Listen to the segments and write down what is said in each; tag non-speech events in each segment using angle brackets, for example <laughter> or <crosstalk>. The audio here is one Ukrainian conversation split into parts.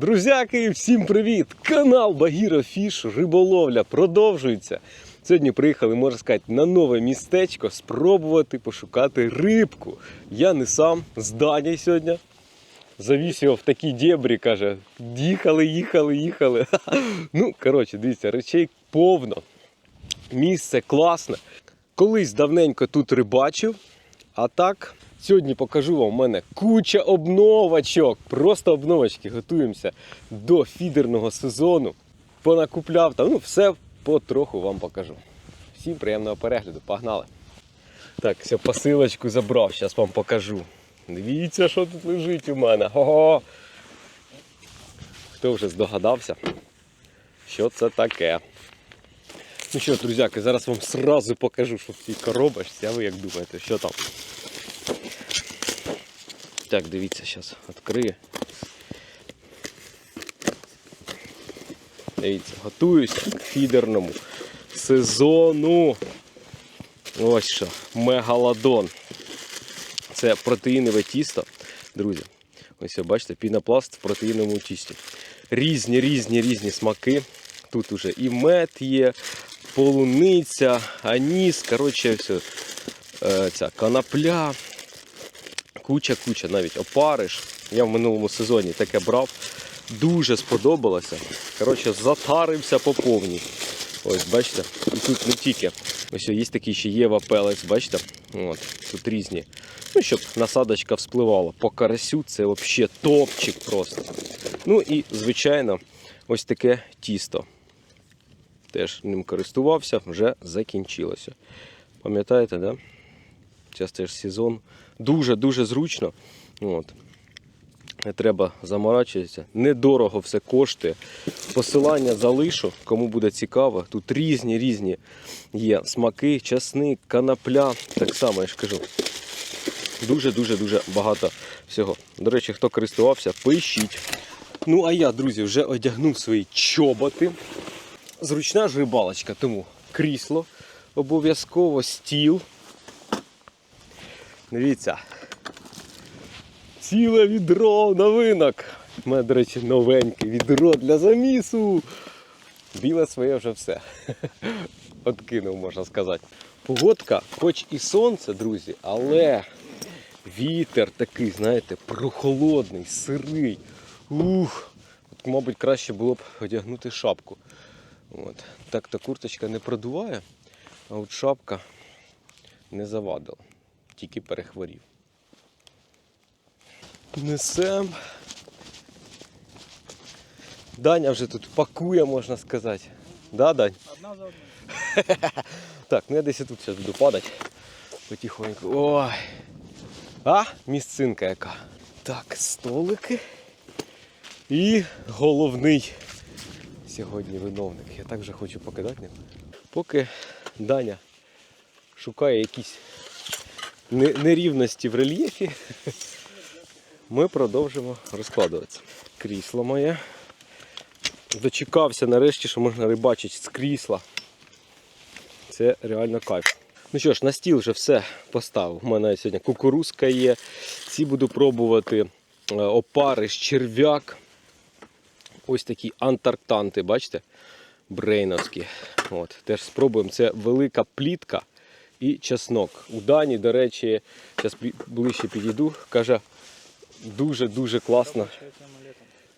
Друзяки, всім привіт! Канал Багіро Фіш Риболовля продовжується. Сьогодні приїхали, можна сказати, на нове містечко спробувати пошукати рибку. Я не сам з Дані сьогодні. Завіз його в такі дєбрі, каже. Їхали, їхали, їхали. <laughs> Ну, коротше, дивіться, речей повно. Місце класне. Колись давненько тут рибачив, а так, сьогодні покажу вам у мене куча обновочок. Просто обновочки. Готуємося до фідерного сезону. Понакупляв там, ну все потроху вам покажу. Всім приємного перегляду, погнали. Так, все, посилочку забрав, зараз вам покажу. Дивіться, що тут лежить у мене. Ого! Хто вже здогадався, що це таке? Ну що, друзяки, зараз вам сразу покажу, що в цій коробочці, а ви як думаєте, що там? Так, дивіться, зараз відкрию. Дивіться, готуюся к фідерному сезону. Ось що, мегалодон. Це протеїнове тісто, друзі. Ось бачите, пінопласт в протеїновому тісті. Різні, різні, різні смаки. Тут уже і мед є, полуниця, аніс, коротше, все, е, ця канапля, куча-куча, навіть опариш. Я в минулому сезоні таке брав. Дуже сподобалося. Коротше, затарився по повній. Ось, бачите, і тут не тільки. Ось є такий ще Єва Пелець, бачите? От, тут різні. Ну, щоб насадочка вспливала. По карасю це взагалі топчик просто. Ну і, звичайно, ось таке тісто. Теж ним користувався, вже закінчилося. Пам'ятаєте, да? Зараз теж сезон. Дуже-дуже зручно. От. Не треба заморачуватися. Недорого все коштує. Посилання залишу, кому буде цікаво. Тут різні різні є смаки, часник, канапля. Так само я ж кажу. Дуже-дуже дуже багато всього. До речі, хто користувався, пишіть. Ну, а я, друзі, вже одягнув свої чоботи. Зручна ж рибалочка, тому крісло, обов'язково стіл. Дивіться. Ціле відро новинок. У мене, до речі, новеньке відро для замісу. Біле своє вже все. <laughs> Откинув, можна сказати. Погодка, хоч і сонце, друзі, але вітер такий, знаєте, прохолодний, сирий. Ух. От, мабуть, краще було б одягнути шапку. От. Так та курточка не продуває, а от шапка не завадила, тільки перехворів. Несем. Даня вже тут пакує, можна сказати. Да, Дань? Одна за одною. <laughs> Так, ну я десь тут зараз буду падати. Потихоньку. Ой. А, місцинка яка. Так, столики. І головний сьогодні виновник. Я так вже хочу покидати ним. Поки Даня шукає якісь нерівності в рельєфі, ми продовжимо розкладуватися. Крісло моє. Дочекався нарешті, що можна рибачити з крісла. Це реально кайф. Ну що ж, на стіл вже все поставив. У мене сьогодні кукурузка є. Ці буду пробувати е, опариш, черв'як. Ось такі антарктанти, бачите? Брейновські. От, теж спробуємо. Це велика плітка і чеснок. У Дані, до речі, зараз ближче підійду, каже, дуже-дуже класно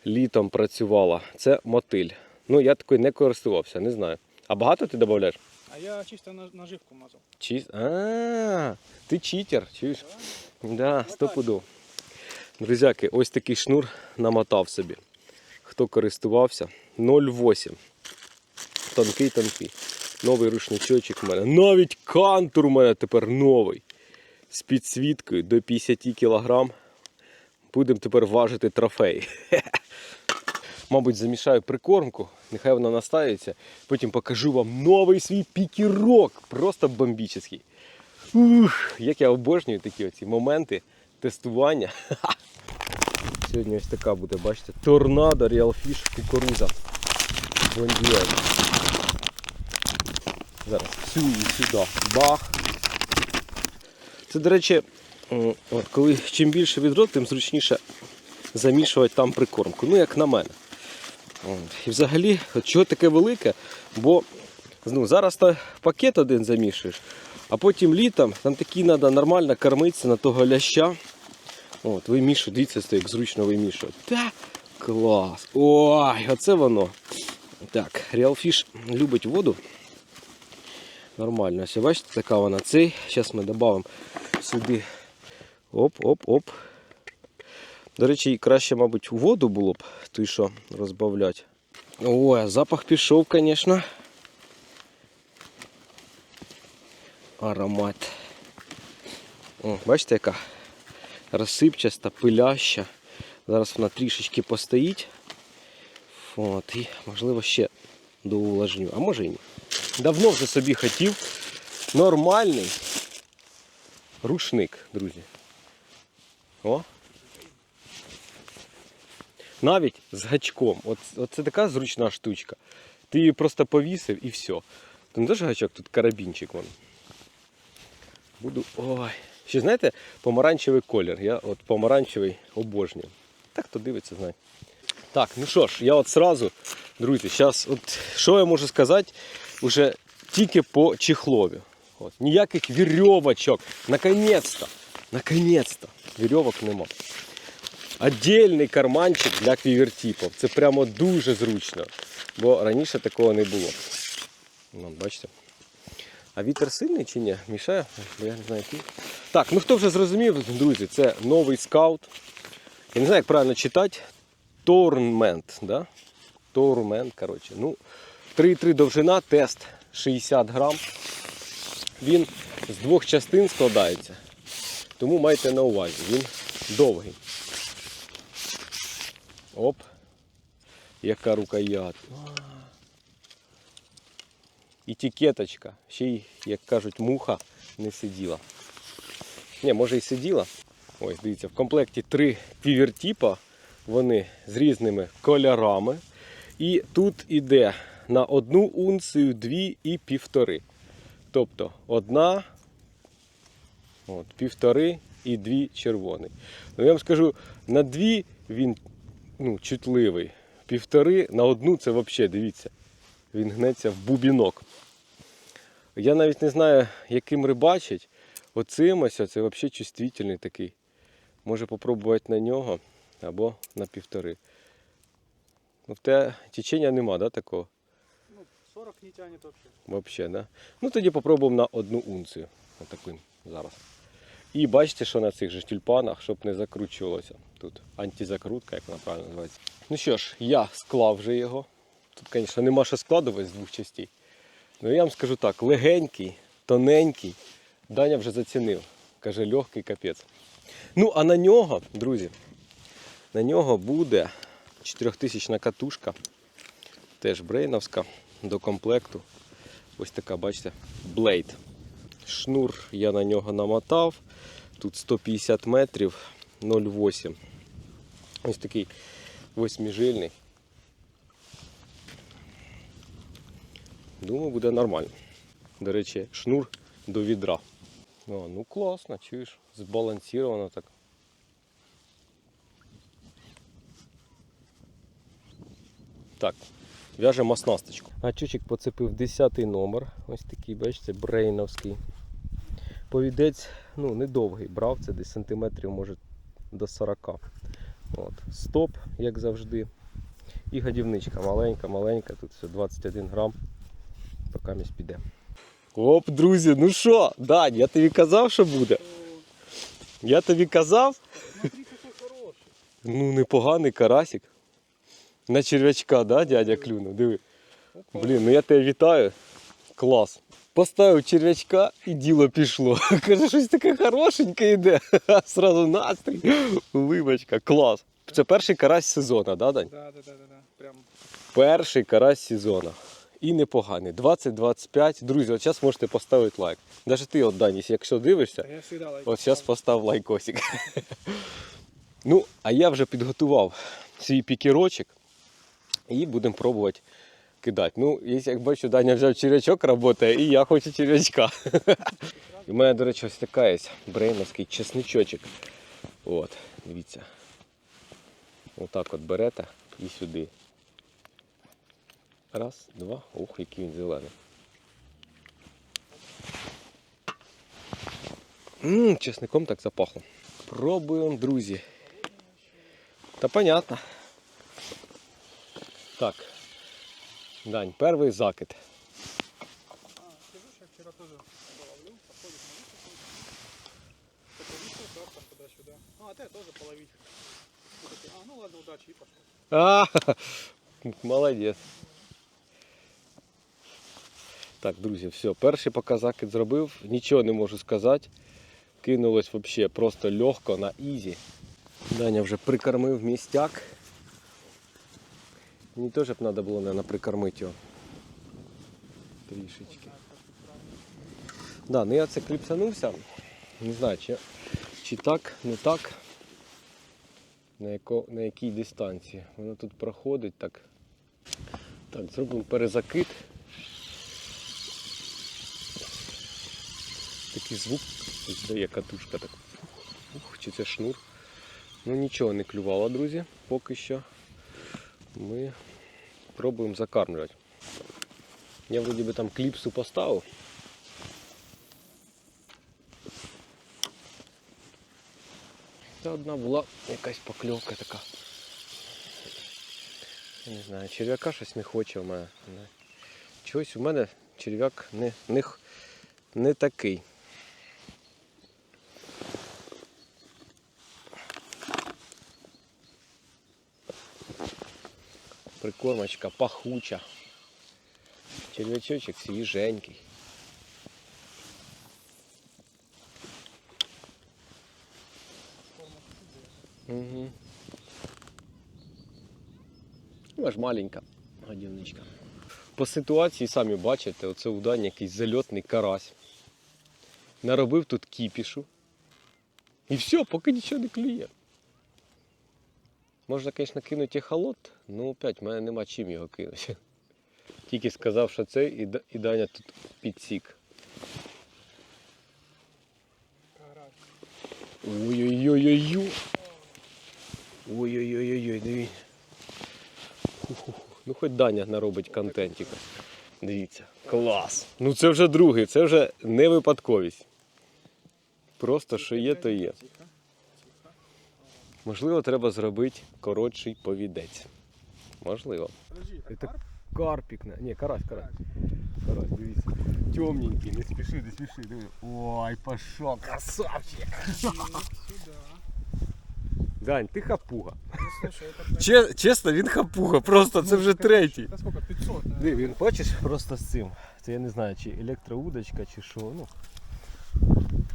літом. працювала. Це мотиль. Ну, я такою не користувався, не знаю. А багато ти додаєш? А я чисто наживку мазав. Чи... А, ти читер, чуєш? Да, стопуду. Друзяки, ось такий шнур намотав собі. Хто користувався? 0,8. Тонкий тонкий. Новий рушничочок у мене. Навіть кантур у мене тепер новий. З підсвіткою до 50 кг. Будемо тепер важити трофей. <laughs> Мабуть, замішаю прикормку, нехай вона настається. Потім покажу вам новий свій пікірок. Просто бомбічний. Ух, як я обожнюю такі оці моменти тестування. <laughs> Сьогодні ось така буде, бачите, торнадо, Fish, кукуруза. Бондіель. Зараз її сюди. Бах. Це, до речі, коли чим більше відро, тим зручніше замішувати там прикормку. Ну, як на мене. І взагалі, чого таке велике? Бо ну, зараз пакет один замішуєш, а потім літом там такі треба нормально кормитися на того ляща. От, вимішують, дивіться, як зручно вимішують. Та клас! Ой, оце воно. Так, Fish любить воду. Нормально. Ось бачите, така вона цей. Зараз ми додамо сюди. Оп-оп-оп. До речі, краще, мабуть, у воду було б той, що розбавляти. Ой, запах пішов, звісно. Аромат. О, бачите, яка розсипчаста, пиляща. Зараз вона трішечки постоїть. От, і, можливо, ще доувлажню. А може і ні. Давно вже собі хотів нормальний рушник, друзі. О. Навіть з гачком. От, це така зручна штучка. Ти її просто повісив і все. Тут не теж гачок, тут карабінчик вон. Буду. Ой. Ще знаєте, помаранчевий колір. Я от помаранчевий обожнюю. Так хто дивиться, знає. Так, ну що ж, я от сразу, друзі, зараз, от що я можу сказати, уже тільки по чехлові. От, ніяких вірьовочок. Наконець-то. Наконець-то. Вірьовок нема. Отдельний карманчик для квівертіпів. Це прямо дуже зручно. Бо раніше такого не було. Вон, бачите? А вітер сильний чи ні? Мішає? Я не знаю який. Так, ну хто вже зрозумів, друзі, це новий скаут. Я не знаю, як правильно читати. Тормент, да? Тормент, коротше. Ну, 3,3 довжина, тест 60 грам. Він з двох частин складається. Тому майте на увазі, він довгий. Оп. Яка рукоять. Етикеточка. Ще й, як кажуть, муха не сиділа. Ні, може і сиділа. Ось, дивіться, в комплекті три квівертіпа. Вони з різними кольорами. І тут іде на одну унцію, дві і півтори. Тобто одна, от, півтори і дві червоний. Ну, я вам скажу, на дві він ну, чутливий. Півтори на одну це взагалі, дивіться, він гнеться в бубінок. Я навіть не знаю, яким рибачить. Оцим ось це взагалі чувствительний такий. Може попробувати на нього або на півтори. Ну, в те течення нема, да, такого? Ну, 40 не тянет вообще. Вообще, да? Ну тоді попробуємо на одну унцію. Отаким зараз. І бачите, що на цих же тюльпанах, щоб не закручувалося. Тут антизакрутка, як вона правильно називається. Ну що ж, я склав вже його. Тут, звісно, нема що складувати з двох частей. Ну я вам скажу так, легенький, тоненький. Даня вже зацінив. Каже, легкий капець. Ну, а на нього, друзі, на нього буде 4000 катушка. Теж брейновська до комплекту. Ось така, бачите, блейд. Шнур я на нього намотав. Тут 150 метрів 0,8. Ось такий восьмижильний. Думаю, буде нормально. До речі, шнур до відра. О, ну класно, чуєш, збалансировано так. Так, в'яжемо оснасточку. Гачочок поцепив 10 номер. Ось такий, бачите, брейновський. Повідець ну, недовгий, брав це десь сантиметрів, може до 40. От. Стоп, як завжди. І годівничка маленька, маленька, тут все 21 грам. Поки місь піде. Оп, друзі, ну що, Дань, я тобі казав, що буде. Я тобі казав. Смотри, какой хороший. Ну, непоганий карасик. На черв'ячка, да, дядя клюнув? Диви. Блін, ну я тебе вітаю. Клас. Поставив черв'ячка і діло пішло. <laughs> Каже, щось таке хорошеньке йде. <laughs> Сразу настрій. Улибочка. Клас. Це перший карась сезону, да, Дань? Да, да, да, да, да. Прям. Перший карась сезону. І непоганий. 20-25. Друзі, от зараз можете поставити лайк. Навіть ти, от, Даніс, якщо дивишся, я лайк. От зараз постав лайкосик. <laughs> ну, а я вже підготував свій пікірочок і будемо пробувати кидати. Ну, як бачу, Даня взяв черв'ячок працює, і я хочу черв'ячка. <laughs> У мене, до речі, ось така є брейновський чесничочок. От, дивіться. Отак от берете і сюди. Раз, два. Ух, який він зелений. Ммм, чесником так запахло. Пробуємо, друзі. Та понятно. Так. Дань, перший закид. А, скажу, что я вчера тоже половлю, походишь на высоту. Только вышел, так, там туда-сюда. А, ты тоже половить. Вот такие, А, ну ладно, удачи, и пошел. А, молодець. Так, друзі, все, перший поки закид зробив, нічого не можу сказати. Кинулось взагалі просто легко на ізі. Даня вже прикормив містяк. Мені теж б треба було, мабуть, прикормити його. Трішечки. Да, ну я це кліпсанувся. Не знаю, чи, чи так, не так. На, яко, на якій дистанції. Воно тут проходить так. Так, зробимо перезакид. Такий звук тут дає катушка так. Ух, чи це шнур. Ну нічого не клювало, друзі, поки що. Ми пробуємо закармлювати. Я вроді би там кліпсу поставив. Та одна була якась покльовка така. Я не знаю, черв'яка щось не хоче в мене. Чогось у мене черв'як не, не, не такий. Прикормочка пахуча. Черв'ячочок свіженький. Угу. Аж маленька годівничка. По ситуації самі бачите, оце у Дані якийсь зальотний карась. Наробив тут кіпішу. І все, поки нічого не клює. Можна, звісно, кинути ехолот, ну опять в мене нема чим його кинути. <laughs> Тільки сказав, що це і, Даня тут підсік. Ой-ой-ой-ой-ой. Ой-ой-ой-ой, дивіться. Ну хоч Даня наробить контентіка. Дивіться. Клас. Ну це вже другий, це вже не випадковість. Просто що є, то є. Тихо, тихо. Можливо, треба зробити коротший повідець. Можливо. Подожди, это Это карп? Карпік. на- Ні, карась, карась. Карась, дивіться. Темненький, не спіши, не спіши. Диви. Ой, пошов, красавчик. Сюда. Дань, ти хапуга. Ну, слушай, это... Че- чесно, він хапуга, просто це Ну, вже конечно. третій. Это сколько? 500, наверное. Диви, він бачиш просто з цим. Це я не знаю, чи електроудочка, чи що. Ну,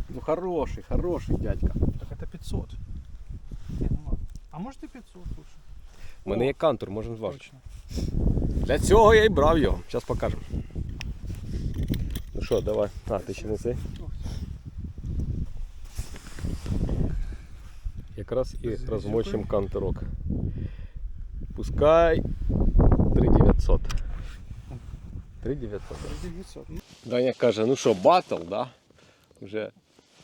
ну хороший, хороший дядька. Так это 500. А может и 500, слушай. У мене є кантур, можемо зважити. Точно. Для цього я і брав його. Зараз покажемо. Ну що, давай. А, ти ще не цей? Якраз і розмочимо кантурок. Пускай 3900. 3900. 900. Даня каже, ну що, батл, да? Вже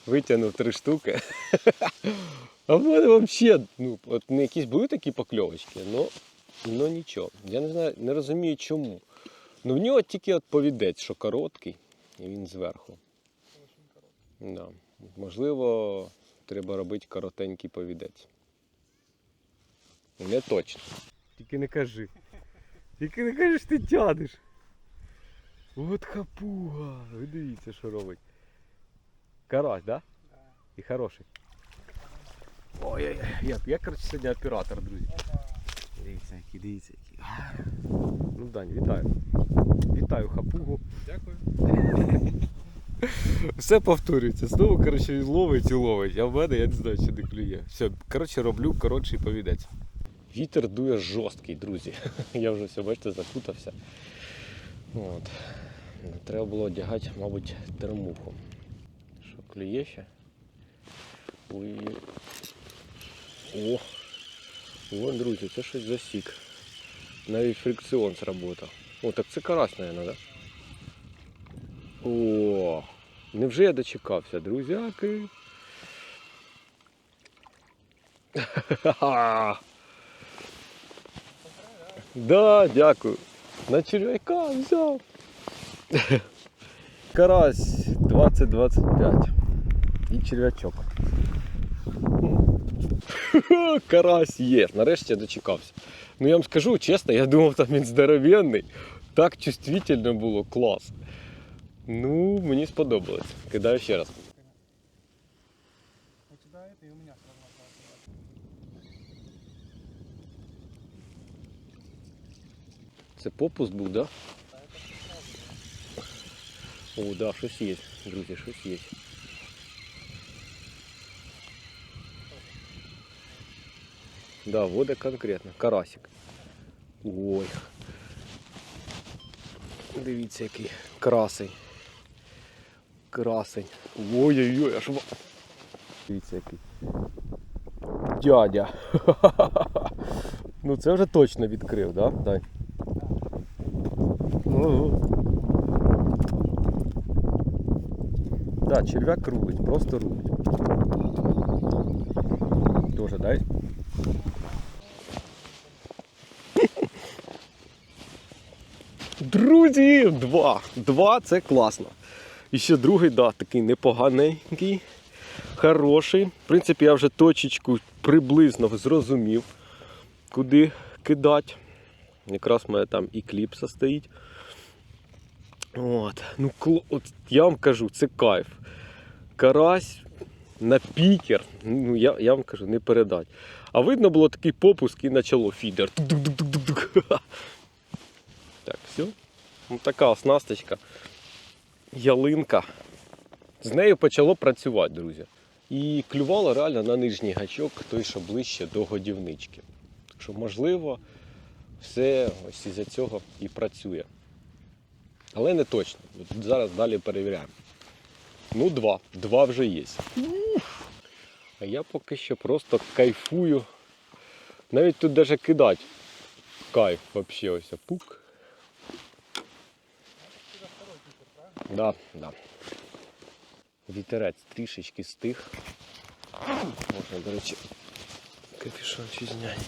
витягнув три штуки. А в мене взагалі, ну, от не якісь були такі покльовочки, ну, ну нічого. Я не знаю, не розумію чому. Ну в нього тільки от повідець, що короткий, і він зверху. Да. Можливо, треба робити коротенький повідець. Не точно. Тільки не кажи. Тільки не кажи, що ти тянеш. От хапуга. Ви дивіться, що робить. Карась, да? Да. І хороший. Ой, я, я коротше, сьогодні оператор, друзі. Дивіться, який, дивіться, який. Ну, Дань, вітаю. Вітаю хапугу. Дякую. <laughs> Все повторюється. Знову, коротше, він ловить і ловить. А в мене я не знаю, чи не клює. Все, коротше, роблю коротший повідець. Вітер дує жорсткий, друзі. <laughs> Я вже все, бачите, закутався. От. Треба було одягати, мабуть, термуху. Що, клює ще? Ой. О! Вон, друзі, це щось засік. Навіть фрикціон сработав. О, так це карась, мабуть, так? Да? О! Невже я дочекався, друзяки? Ха-ха-ха! <laughs> Да, дякую. На черв'яка взяв. <laughs> Карась 20-25. І черв'ячок. <laughs> Карась є. Нарешті я дочекався. Ну я вам скажу чесно, я думав, там він здоровенний. Так чувствительно було, клас. Ну, мені сподобалось. Кидаю ще раз. Це попуск був, да? Да. О, да, щось є, друзі, щось є. Да, вода конкретно. Карасик. Ой. Дивіться, який красень. Красень. Ой-ой-ой, аж. Дивіться, який. Дядя. <laughs> Ну це вже точно відкрив, да? Дай. Да, черв'як рулить, просто рулить. Тоже дай. Друзі, два. Два це класно. І ще другий, да, такий непоганенький, хороший. В принципі, я вже точечку приблизно зрозумів, куди кидати. Якраз в мене там і кліпса стоїть. От. Ну, от я вам кажу, це кайф. Карась на пікер. Ну, я, я вам кажу, не передать. А видно було такий попуск і почало фідер. <laughs> Так, все. Ну, така оснасточка. Ялинка. З нею почало працювати, друзі. І клювало реально на нижній гачок, той, що ближче до годівнички. Що, можливо, все ось із-за цього і працює. Але не точно. От Зараз далі перевіряємо. Ну, два. Два вже є. А я поки що просто кайфую. Навіть тут даже кидати. Кайф вообще ось. Пук. У тебя второй кипер, правильно? Да, да. Вітерець трішечки стих. Можна, до речі, капюшон чи зняти.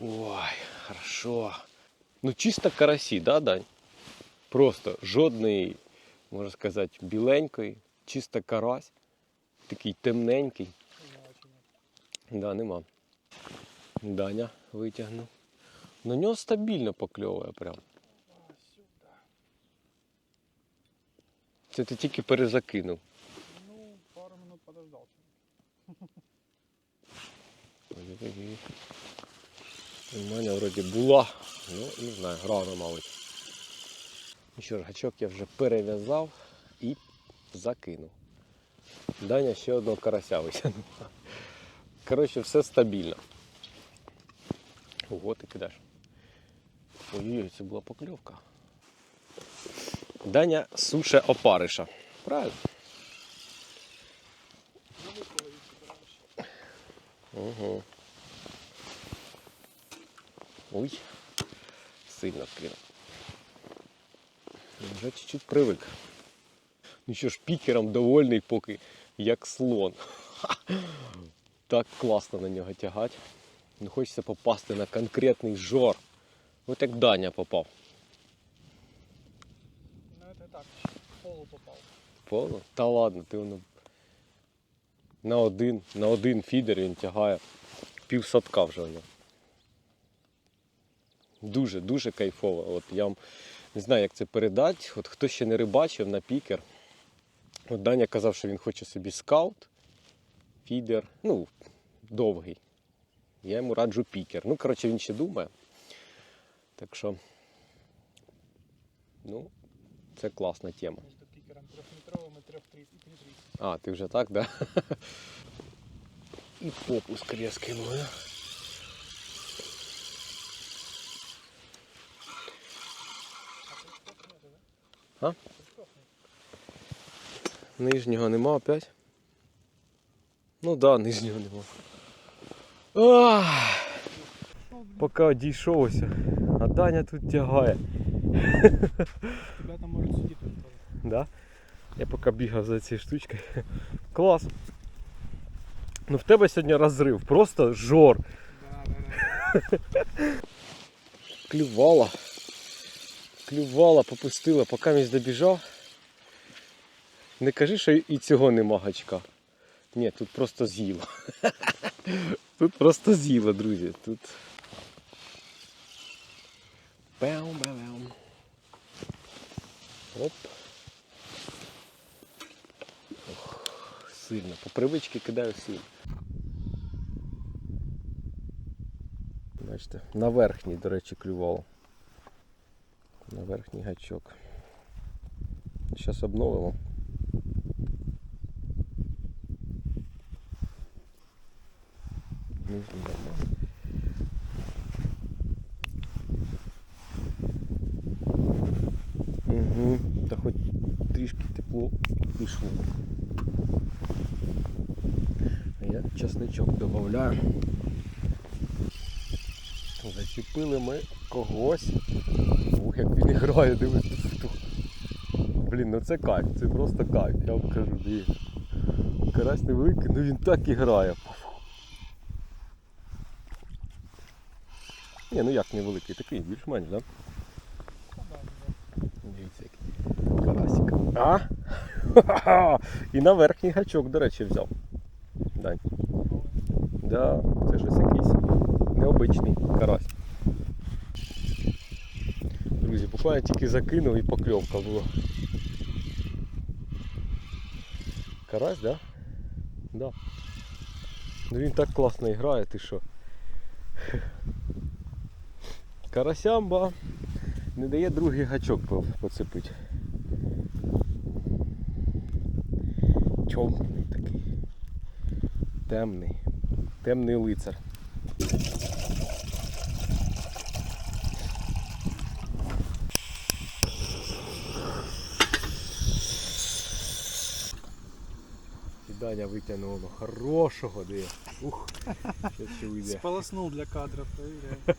Ой, хорошо. Ну чисто карасі, да, Дань? Просто жодний, можна сказати, біленький, чисто карась. Такий темненький. Не. Да, нема. Даня витягнув. На нього стабільно покльовує прям. А, сюда. Це ти тільки перезакинув. Ну, пару минут такий. У мене вроді була, ну не знаю, рано, мабуть. Ну що ж, гачок я вже перев'язав і закинув. Даня ще одного карася витягнув. Коротше, все стабільно. Ого, ти кидаєш. Ой-ой, це була покльовка. Даня суше опариша. Правильно? Ого. Ой, сильно вкинув. Вже чуть-чуть привик. Ну що ж, пікером довольний, поки як слон. <laughs> Так класно на нього тягати. Ну хочеться попасти на конкретний жор. От як Даня попав. Ну, это так, в полу попал. Повно? Та ладно, ти воно на один, на один фідер він тягає пів садка вже воно. Дуже, дуже кайфово. От я вам не знаю, як це передати. От хто ще не рибачив на пікер. От Даня казав, що він хоче собі скаут, фідер, ну, довгий. Я йому раджу пікер. Ну, коротше, він ще думає. Так що, ну, це класна тема. Между пикером трехметровым и трех три- и три тридцать. А, ти вже так, да? І попуск різкий буде. А да? Нижнього нема опять? Ну да, нижнього нема. Ах, поки одійшовся, а Даня тут тягає. тебя там сидеть тоже. Да? Я поки бігав за цією штучкою. <laughs> Клас. Ну в тебе сьогодні розрив, просто жор. <laughs> Клювала. Клювала, попустила, поки місь добіжав. Не кажи, що і цього нема гачка. Ні, тут просто з'їло. <laughs> Тут просто з'їло, друзі. Тут. Бам-бам-бам. Оп. Сильно. По привичці кидаю сильно. Бачите, на верхній, до речі, клювало. На верхній гачок. Зараз обновимо. Угу. Та хоч трішки тепло пішло. А часничок додаю. Зачепили ми когось. Ух, як він грає, дивись. Блін, ну це кайф, це просто кайф, я вам кажу, дивіться. Карась невеликий, ну він так і грає. Ні, ну як невеликий, такий більш-менш, да? Дивіться, який карасик. А? <laughs> І на верхній гачок, до речі, взяв. Да, це щось якийсь необичний карась. Друзі, буквально тільки закинув і покльовка була. Карась, да? Да. Ну він так класно грає, ти що? Карасямба не дає другий гачок поцепити. Чорний такий. Темний. Темний лицар. Даня витягнуло хорошого, де. Ух, щас ще вийде. Сполоснул для кадров, проверяю. <laughs>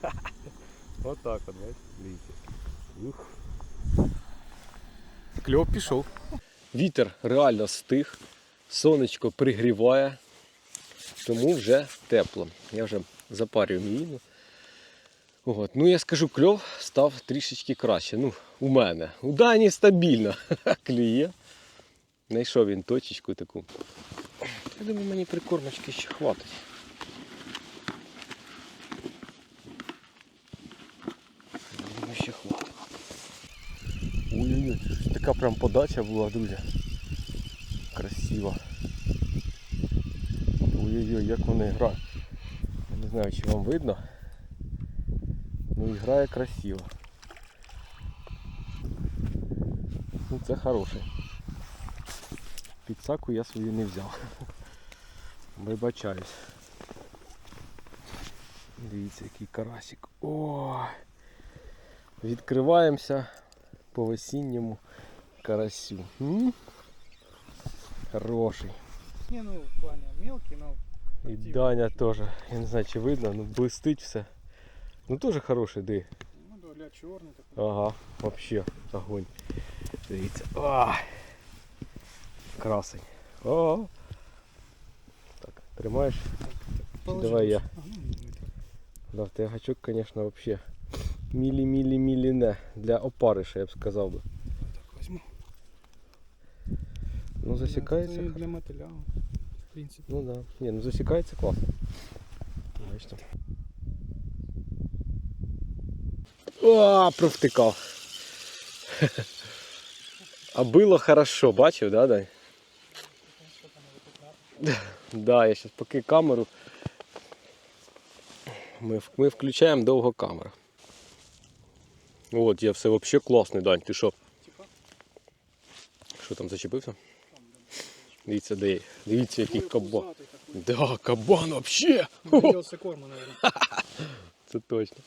Отак от, бачиш, дивіться. Ух. Кльов пішов. Вітер реально стих, сонечко пригріває, тому вже тепло. Я вже запарюю міїну. От. Ну я скажу, кльов став трішечки краще. Ну, у мене. У Дані стабільно <laughs> клює. Знайшов він точечку таку. Я думаю, мені прикормочки ще хватить. Думаю, ще хватить. Ой-ой-ой, така прям подача була, друзі. Красиво. Ой-ой-ой, як вони грають. Я не знаю, чи вам видно. Ну і грає красиво. Ну це хороший. Підсаку я свою не взяв. Вибачаюсь. Дивіться, який карасик. Ой! Відкриваємося по весінньому карасю. М? Хороший. Не, ну, в плане мелкий, но... І активный. Даня теж. Я не знаю, чи видно, ну блистить все. Ну теж хороший, ди. Ну да, для черный такой. Ага, вообще огонь. Дивіться. А! Красень. О! Так, тримаєш? Положи давай я. лучше. А, ну, не знаю. Да, в тебе гачок, конечно, вообще мілі-мілі-мілі не. Для опариша, я б сказав би. Так возьму. Ну засікається. Да, это и для мотыля, в принципе. Ну да. Ні, ну засікається класно. Бачите. О, провтикав. А було хорошо, бачив, да, Дань? Да, я зараз поки камеру. Ми, ми включаємо довго камеру. От, я все взагалі класний, Дань. Ти що? Що там зачепився? Дивіться, де. Дивіться, який кабан. Да, кабан вообще. Наверное. <laughs> Це точно.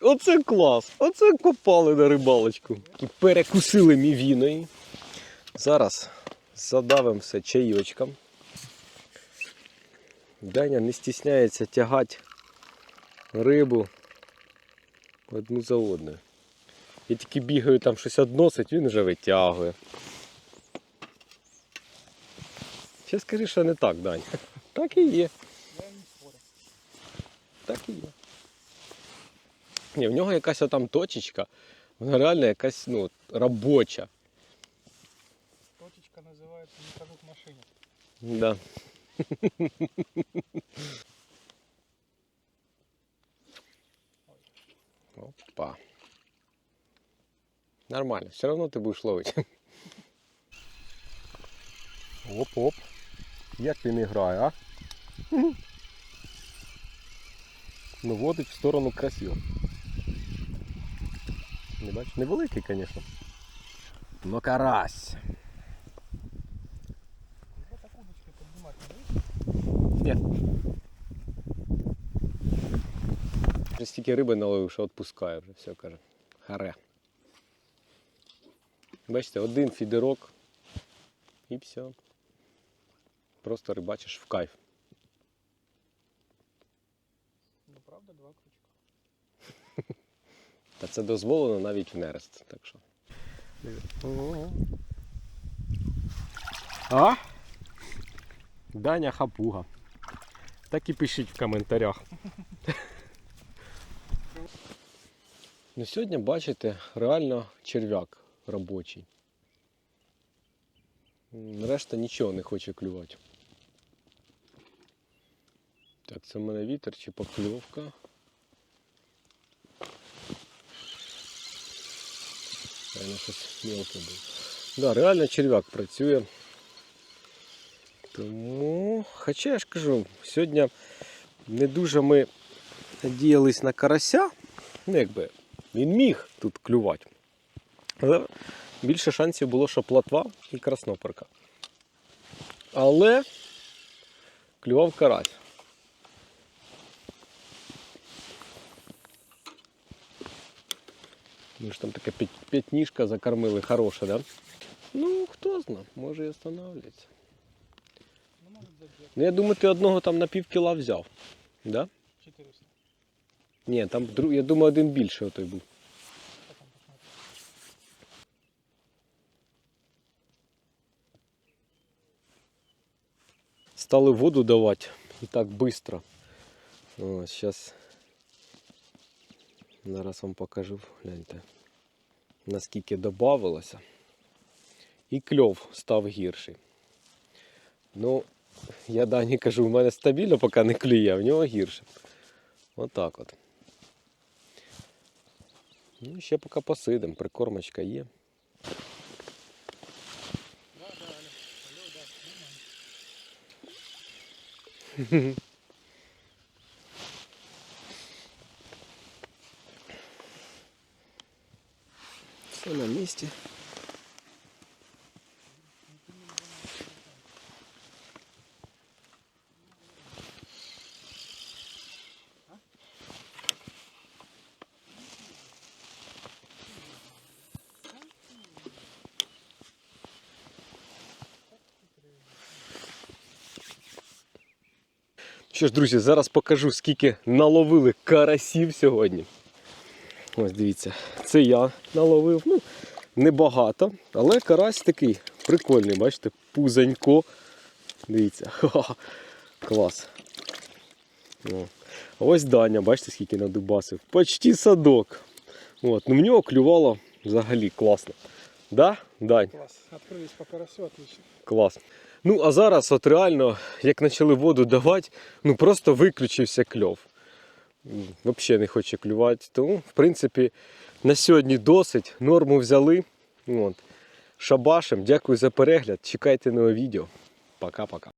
Оце клас! Оце копали на рибалочку. І перекусили мівіною. Зараз задавимо все чайочком. Даня не стісняється тягати рибу одну за одною. Я тільки бігаю там щось односить, він вже витягує. Ще скажи, що не так, Дань. <laughs> Так і є. Я не спорю. Так і є. Ні, в нього якась там точечка, вона реально якась ну, робоча. Точечка називається не кажу в машині. Да. <laughs> Опа. Нормально, все равно ты будешь ловить. <laughs> Оп-оп. Як він грає, а? Ну, водить в сторону красиво. Не бачиш? Невеликий, звісно. Но карась. Ні. Вже стільки риби наловив, що відпускає вже все каже. Харе. Бачите, один фідерок і все. Просто рибачиш в кайф. Ну правда, два крючка. Та це дозволено навіть в нерест. Так що. А? Даня хапуга. Так і пишіть в коментарях. Ну, сьогодні бачите, реально черв'як робочий. Решта нічого не хоче клювати. Так, це в мене вітер чи покльовка. Реально щось мелке було. Да, реально черв'як працює. Тому, хоча я ж кажу, сьогодні не дуже ми надіялись на карася. Ну, якби він міг тут клювати. Але більше шансів було, що платва і красноперка. Але клював карась. Ми ж там таке п'ять- п'ятніжка закормили хороше, да? Ну, хто зна, може і останавливаться. Ну може задіяти. Ну, я думаю, ти одного там на пів кіла взяв. Да? 400. Ні, там дру- я думаю, один більше отой був. Потом посмотрим. Стали воду давати і так швидко. Ось, зараз. Зараз вам покажу, гляньте, наскільки додавалося. І кльов став гірший. Ну, я Дані кажу, у мене стабільно поки не клює, в нього гірше. Отак от, от. Ну, ще поки посидимо, прикормочка є. Mm-hmm. <laughs> 200. Що ж, друзі, зараз покажу, скільки наловили карасів сьогодні. Ось дивіться, це я наловив. Ну, небагато, але карась такий прикольний, бачите, пузанько. Дивіться. <laughs> Ха-ха, клас. О. А ось Даня, бачите, скільки надубасив. Почти садок. От. Ну, в нього клювало взагалі класно. Да, Дань? Класс. Открылись по карасю, отлично. Клас. Ну, а зараз, от реально, як почали воду давати, ну просто виключився кльов. Взагалі не хоче клювати. Тому, в принципі, на сьогодні досить. Норму взяли. От. Шабашем. Дякую за перегляд. Чекайте нове відео. Пока-пока.